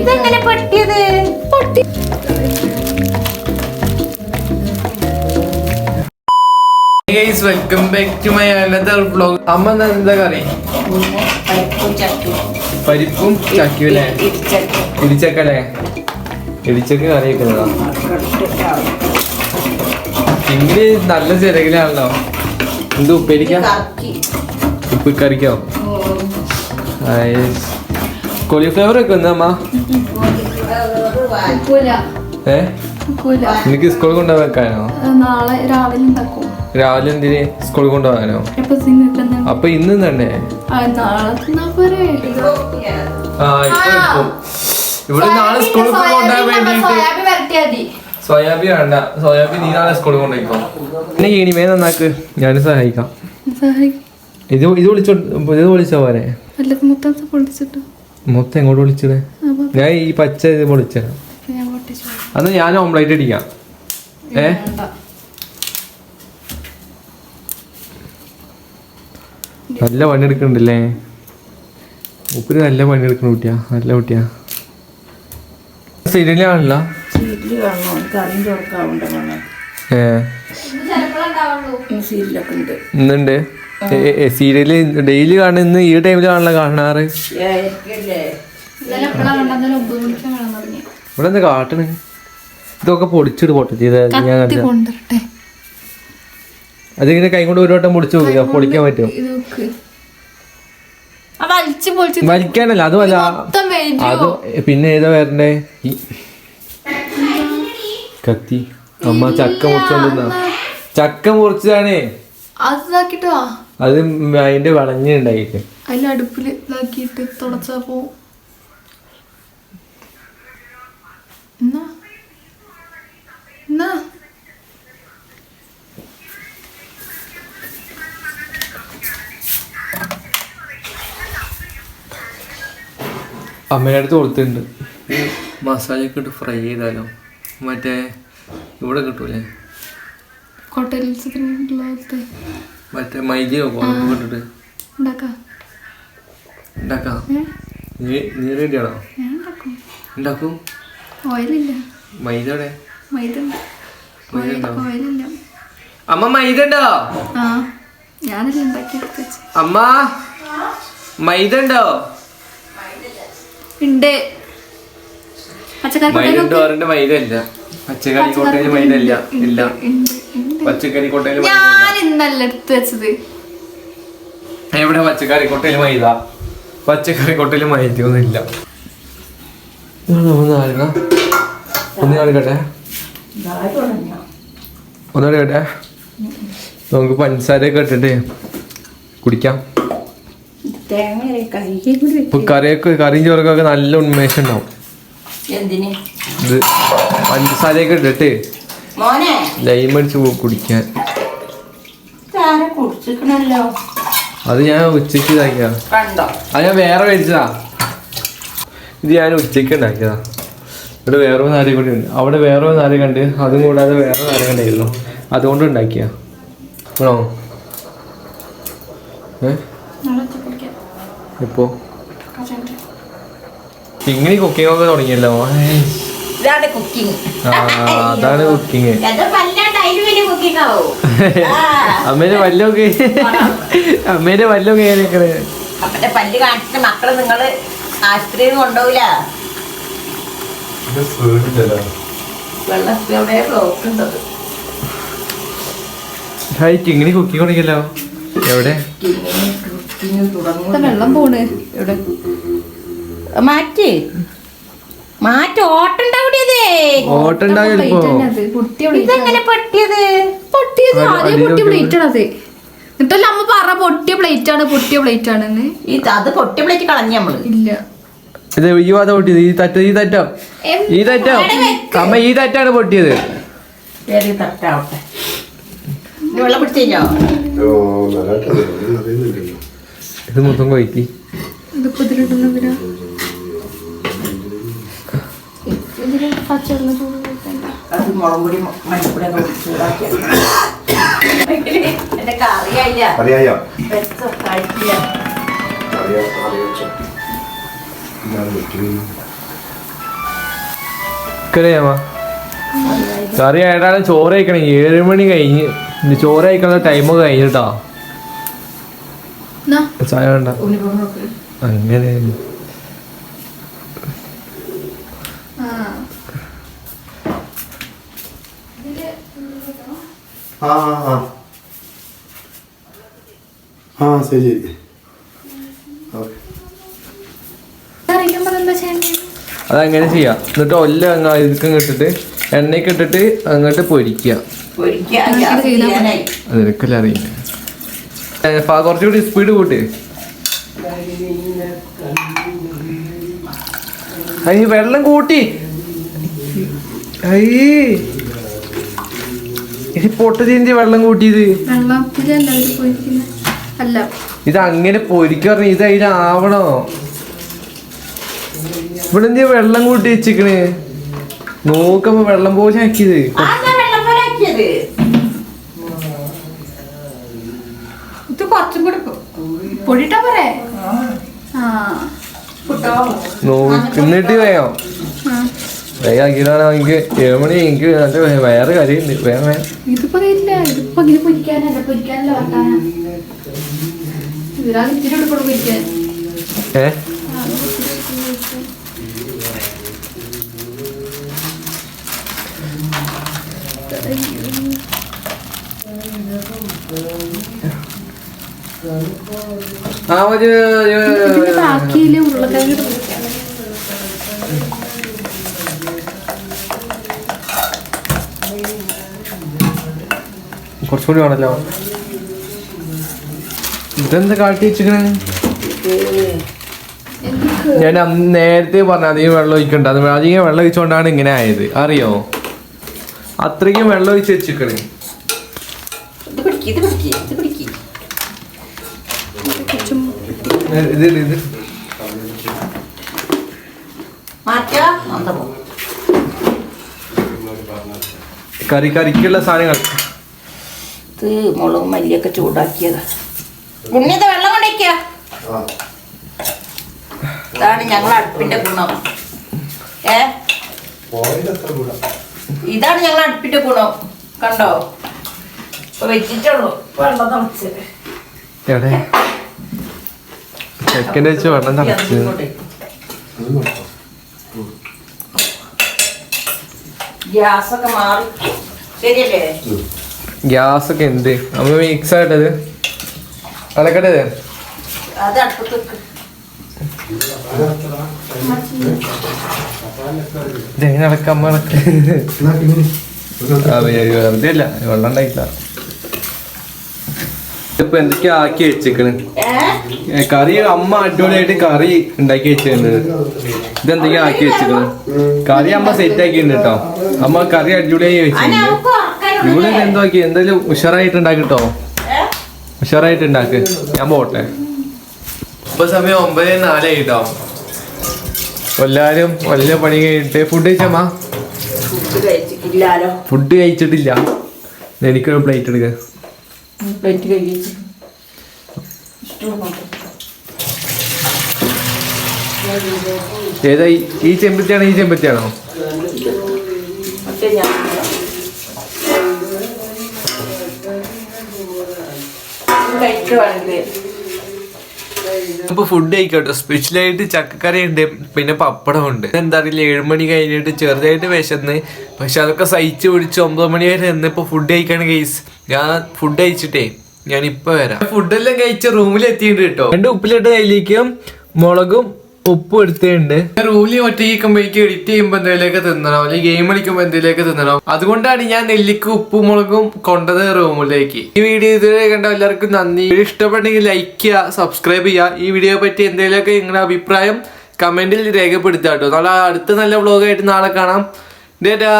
ഇതെങ്ങനെ പൊട്ടിയത്? പൊട്ടി welcome back to my another vlog അമ്മ എന്താ കറി? പരിപ്പും ഇടിച്ചക്കല്ലേ ഇടിച്ചക്ക. കറി വെക്കുന്നതാ? നല്ല ചിരകിലാണല്ലോ എന്ത് ഉപ്പേരിക്കാം? ഉപ്പിക്കറിക്കോ ഉപ്പ് കറിക്കോ? കോളിഫ്ലവർ വെക്കുന്ന അമ്മ? വെക്കൂല ഏ? എനിക്ക് സ്കൂളിൽ കൊണ്ടുപോകാൻ വെക്കാനോ നാളെ രാവിലെ ഉണ്ടാക്കും. രാവിലെ എന്തിന് സ്കൂളിൽ കൊണ്ടുപോകാനോ? അപ്പൊ ഇന്ന് തന്നെ. ഇവിടെ നാളെ സ്കൂളിൽ കൊണ്ടുപോകാൻ വേണ്ടിട്ട് സോയാബി വേണ്ട. സോയാബി നീ നാളെ സ്കൂളിൽ കൊണ്ടുപോയിക്കോ. പിന്നെ ഇനിമേ നന്നാക്ക്. ഞാൻ സഹായിക്കാം. ഇത് ഇത് വിളിച്ചോ ഇത് വിളിച്ചോ പോരെ? മൊത്തം എങ്ങോട്ട് വിളിച്ചത് ഞാൻ ഈ പച്ച ഇത് പൊട്ടിച്ചു അന്ന് ഞാൻ ഓംപ്ലേറ്റ് അടിക്കാം ഏ? നല്ല പണി എടുക്കണ്ടല്ലേ ഉപ്പിന് നല്ല പണി എടുക്കണ കുട്ടിയാ നല്ല കുട്ടിയാ. ഉണ്ട്. ഇന്നുണ്ട്? സീരിയൽ ഡെയിലി കാണുന്ന ഇന്ന് ഈ ടൈമിൽ കാണല കാണാറ്? ഇവിടെ എന്താ കാട്ടണ്? ഇതൊക്കെ പൊടിച്ചിട്ട് പൊട്ടി. ചെയ്ത ഞാൻ. കൊണ്ടുവരട്ടെ. അതിങ്ങനെ കൈ കൊണ്ട് ഒരു വട്ടം പൊടിച്ചു നോക്കുക പൊളിക്കാൻ പറ്റും ഇത് നോക്ക് അത് അലിച്ച് പൊളിച്ച് വലിക്കാനല്ല അതുമല്ല മൊത്തം അത് പിന്നെ ഏതാ വരണ്ടേ? ഈ കത്തി. അമ്മ ചക്ക മുറിച്ചോണ്ടിരുന്ന ചക്ക മുറിച്ചതാണേ. അത് അതിന്റെ വളഞ്ഞിണ്ടായിട്ട് അത് അതിന്റെ അടുപ്പിൽ അതിൽ അടുപ്പിൽ ഇതാക്കിയിട്ട് തുടച്ചാ പോവും എന്നാ അമ്മയുടെ അടുത്ത് കൊടുത്തിട്ടുണ്ട്. മസാല ഒക്കെ ഇട്ട് ഫ്രൈ ചെയ്താലോ? മറ്റേ ഇവിടെ കിട്ടൂലേ? മറ്റേ ഉണ്ടാക്കാം. ഉണ്ടാക്കാം? ഏ? നീ റെഡിയാണോ ഞാൻ ഉണ്ടാക്കും. ഉണ്ടാക്കൂ? അമ്മ മൈദ ഉണ്ടോ അമ്മ മൈദ ഉണ്ടോ. ഉണ്ട് പച്ചക്കറി മൈദ ഉണ്ടോ മൈദ ഇല്ല. പച്ചക്കറി കൊട്ടയിൽ മൈദ ഇല്ല പച്ചക്കറി ഞാൻ ഇന്നല്ല എടുത്ത് വെച്ചത്. എവിടെ പച്ചക്കറി കൊട്ടയിൽ മൈദ പച്ചക്കറി കൊട്ടയിൽ മൈദ ഒന്നും ഇല്ല ഒന്ന് കാണിക്കട്ടെ? ഒന്ന് കേട്ടെ? നമുക്ക് പഞ്ചസാരയൊക്കെ ഇട്ടിട്ട് കുടിക്കാം. ഇപ്പൊ കറിയൊക്കെ കറിയും ചോറൊക്കെ നല്ല ഉന്മേഷം ഉണ്ടാവും. ഇത് പഞ്ചസാരയൊക്കെ ഇട്ടിട്ട് ലൈം അടിച്ച് കുടിക്കാൻ. അത് ഞാൻ ഉച്ചയ്ക്ക് ഇതാക്കിയതാ. അത് ഞാൻ വേറെ വെച്ചതാ ഇത് ഞാൻ ഉച്ചയ്ക്ക് ഉണ്ടാക്കിയതാ. ഇവിടെ വേറെ നാരി കൂടി ഉണ്ട്. അവിടെ വേറെ നാരി കണ്ട് അതും കൂടാതെ വേറെ നാരി കണ്ടായിരുന്നു. അതുകൊണ്ട് ഉണ്ടാക്കിയ. ആണോ? ഏ. ഇപ്പോ. ഇങ്ങനെ കുക്കിംഗ് ഒക്കെ തുടങ്ങിയല്ലോ. ഇതാണ് കുക്കിംഗ് അതാണ് കുക്കിംഗ് അമ്മേന്റെ വല്ലൊക്കെ അമ്മേന്റെ വല്ലൊക്കെ അപ്പന്റെ പല്ല് കാണിച്ചിട്ട് മക്കൾ നിങ്ങൾ ആശുപത്രിയിൽ കൊണ്ടുപോകില്ല വെള്ളം എവിടെ ബ്ലോക്ക് ഉണ്ടത്. ഹായ് കിങ്ങിണി കുക്കിംഗ് തുടങ്ങിയല്ലോ. എവിടെ? ഇത് വെള്ളം പോണ്. എവിടെ? മാറ്റി. മാറ്റ് ഓട്ടുണ്ടാവിടിയതേ ഓട്ടുണ്ടാവും plate ചിലപ്പോ തന്നെ അത്. പൊട്ടിയ plate ആണ്. ഇതെങ്ങനെ പൊട്ടിയത്? പൊട്ടിയത്. ആദ്യം പൊട്ടിയ നോക്കി പ്ലേറ്റ് ആണത്. എന്നിട്ടല്ല അമ്മ പറ പൊട്ടിയ പ്ലേറ്റ് ആണ് പൊട്ടിയ പ്ലേറ്റ് ആണെന്ന് ഇത് അത് പൊട്ടി പ്ലേറ്റ് കളഞ്ഞ നമ്മൾ. ഇല്ല. ഇത് ഈ വാത പൊട്ടിയത്. ഈ തറ്റ ഈ തറ്റം. ഈ തറ്റം. അമ്മ ഈ തറ്റാണ് പൊട്ടിയത്. ഇത് മൊത്തം കൊയ്ക്കി കറിയാ? അറിയാം അറിയാം കറി ആയിട്ടാണ് ചോറ് കഴിക്കണേ. ഏഴ് മണി കഴിഞ്ഞ് ചോറ് കഴിക്കാനുള്ള ടൈം കഴിഞ്ഞിട്ടാ ചായ വേണ്ട. അങ്ങനെ. ആ ശരി ശരി. അതങ്ങനെ ചെയ്യാം. എന്നിട്ട് ഒല്ല അങ്ങ് ഇതൊക്കെ ഇട്ടിട്ട് എണ്ണയ്ക്ക് ഇട്ടിട്ട് അങ്ങോട്ട് പൊരിക്കുക. അതെനിക്കല്ല അറിയില്ല. കുറച്ചുകൂടി സ്പീഡ് കൂട്ടി. അയ്യ വെള്ളം കൂട്ടി. അയ്യേ ഇത് പൊട്ട ചേഞ്ചി വെള്ളം കൂട്ടിയത്. ഇത് അങ്ങനെ പൊരിക്കറിഞ്ഞ ഇത് അതിലാവണോ ഇവിടെ വെള്ളം കൂട്ടി വെച്ചിക്കണ് നോക്കുമ്പോ വെള്ളം പോലെ ആക്കിയത്. ഇത് കുറച്ചും കൂടി നോക്കുന്നിട്ട് വേഗം. ആക്കിയിട്ടാണ് എനിക്ക് ഏഴ് മണി എനിക്ക് നല്ല വേറെ കാര്യമുണ്ട്. വേഗം ഇതിപ്പോ ഇങ്ങനെ പൊരിക്കാനല്ല. പൊരിക്കാനല്ല വെക്കാനാ ഇതിലാ ഇത്തിരി എടുക്കണു പൊരിക്കാൻ. ഏ? ആ ഒരു ഇതിന്റെ ബാക്കിയിൽ ഉരുളക്കിഴങ്ങ് ഇട്ട് പൊരിക്കാൻ കുറച്ചുകൂടി വേണല്ലോ ഇതെന്ത് കാട്ടി വെച്ചിക്കണേ ഞാൻ അന്ന് നേരത്തെ പറഞ്ഞ അധികം വെള്ളം ഒഴിക്കണ്ട. അത് അധികം വെള്ളം ഒഴിച്ചുകൊണ്ടാണ് ഇങ്ങനെ ആയത്. അറിയോ? അത്രയ്ക്കും വെള്ളം ഒഴിച്ച് വെച്ചിക്കണേ. ഇത് പിടിക്ക് ഇത് പിടിക്ക് ഇത് പിടിക്ക്. ഇത് ഇത് ഇത്. മാറ്റാ അന്ത പോ കറി കറിക്കുള്ള സാധനങ്ങൾ. ഇത് മുളകും മല്ലിയൊക്കെ ചൂടാക്കിയതാ. ഉണ്ണിയത് വെള്ളം കൊണ്ടേക്ക ഇതാണ് ഞങ്ങൾ അടുപ്പിന്റെ ഗുണം. ഏ? പോയിന്റ് എത്ര കൂടാ ഇതാണ് ഞങ്ങൾ അടുപ്പിന്റെ ഗുണം. കണ്ടോ? ഇപ്പൊ വെച്ചിട്ടുള്ളൂ. വെള്ളം തിളച്ച് എവിടെ? ചെക്കന്റെ വെച്ച് വെള്ളം തിളച്ച്. അത് നോക്കാം ഗ്യാസൊക്കെ മാറി. ശരിയല്ലേ? എന്ത് നമ്മൾ മിക്സ് ആയിട്ടത്. അളക്കട്ടെ അത് അടുപ്പത്ത് വെറുതെ അല്ല വെള്ളം ഉണ്ടായില്ല ഇപ്പൊ എന്തൊക്കെയാ ആക്കി വെച്ചേക്കണ്? കറി അമ്മ അടിപൊളിയായിട്ട് കറി ഉണ്ടാക്കി വെച്ചിട്ടുണ്ട് ഇതെന്തൊക്കെയാ ആക്കി വെച്ചേക്കണ്? കറി അമ്മ സെറ്റ് ആക്കിയിട്ടുണ്ട് കേട്ടോ അമ്മ കറി അടിപൊളിയായി ആയി വെച്ചിട്ടുണ്ട് ഇവിടെ എന്തോ ആക്കി? എന്തായാലും ഉഷാറായിട്ട് ഉണ്ടാക്കിട്ടോ? ഉഷാറായിട്ട് ഉണ്ടാക്ക്. ഞാൻ പോട്ടെ. ഇപ്പൊ സമയം ഒമ്പത് നാലായി കേട്ടോ എല്ലാരും വലിയ പണി കഴിഞ്ഞിട്ട് ഫുഡ് കഴിച്ചമ്മാ ഫുഡ് കഴിച്ചിട്ടില്ല. എനിക്കൊരു പ്ലേറ്റ് എടുക്ക. ഏതാ ഈ- ചെമ്പത്തിയാണോ ഈ ചെമ്പത്തിയാണോ കഴിക്കുവാണെങ്കിൽ ഇപ്പൊ ഫുഡ് കഴിക്കട്ടോ. സ്പെഷ്യലായിട്ട് ചക്കക്കറി ഉണ്ട് പിന്നെ പപ്പടം ഉണ്ട് എന്താ അറിയില്ല ഏഴുമണി കഴിഞ്ഞിട്ട് ചെറുതായിട്ട് വിശന്ന് പക്ഷെ അതൊക്കെ സഹിച്ച് പിടിച്ച് ഒമ്പത് മണി വരെ നിന്ന് ഇപ്പൊ ഫുഡ് കഴിക്കാണ് കേസ് ഞാൻ ഫുഡ് കഴിച്ചിട്ടേ ഞാൻ ഇപ്പൊ വരാം ഫുഡെല്ലാം കഴിച്ച് റൂമിൽ എത്തിയിട്ടുണ്ട് കേട്ടോ. രണ്ട് ഉപ്പിലിട്ട് കയ്യിലേക്കും മുളകും ഉപ്പും എടുത്തിട്ടുണ്ട്. റൂലി ഒറ്റയ്ക്കുമ്പോഴേക്ക് എഡിറ്റ് ചെയ്യുമ്പോൾ എന്തെങ്കിലുമൊക്കെ തിന്നണോ. അല്ലെങ്കിൽ ഗെയിം കളിക്കുമ്പോൾ എന്തെങ്കിലുമൊക്കെ തിന്നണോ. അതുകൊണ്ടാണ് ഞാൻ നെല്ലിക്ക് ഉപ്പും മുളകും കൊണ്ടത് റൂമിലേക്ക്. ഈ വീഡിയോ ഇതുവരെ കണ്ട എല്ലാവർക്കും നന്ദി. ഇഷ്ടപ്പെട്ടെങ്കിൽ ലൈക്ക് ചെയ്യുക സബ്സ്ക്രൈബ് ചെയ്യുക. ഈ വീഡിയോയെ പറ്റി എന്തെങ്കിലുമൊക്കെ നിങ്ങളുടെ അഭിപ്രായം കമന്റിൽ രേഖപ്പെടുത്തുക കേട്ടോ. നാളെ അടുത്ത നല്ല വ്ളോഗായിട്ട് നാളെ കാണാം. ഡേറ്റാ